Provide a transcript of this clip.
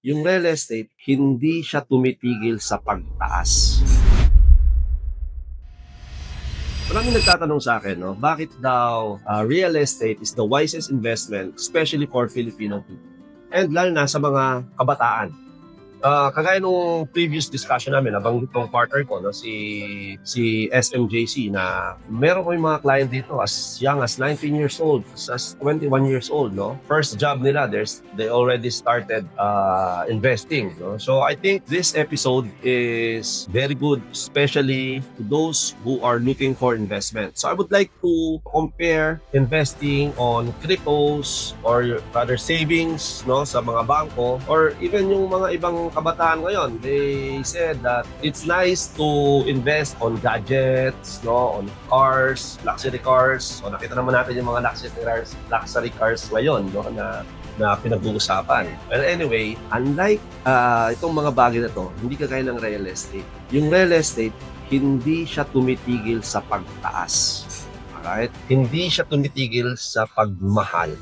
yung real estate, hindi siya tumitigil sa pagtaas. Maraming nagtatanong sa akin, no, bakit daw uh, real estate is the wisest investment, especially for Filipino people. And lalo na sa mga kabataan. Ah, kagaya nung previous discussion namin, nabanggit ng partner ko, no, si, si SMJC, na meron ko yung mga client dito as young as 19 years old, as 21 years old. No? First job nila, there's, they already started uh, investing. No? So I think this episode is very good, especially to those who are looking for investment. So I would like to compare investing on cryptos or rather savings no sa mga bangko or even yung mga ibang kabataan ngayon they said that it's nice to invest on gadgets no on cars luxury cars so nakita naman natin yung mga luxury cars luxury cars ngayon no na na pinag-uusapan. Well, anyway, unlike ah, itong mga bagay na to, hindi kagaya ng real estate. Yung real estate, hindi siya tumitigil sa pagtaas. Alright? Hindi siya tumitigil sa pagmahal.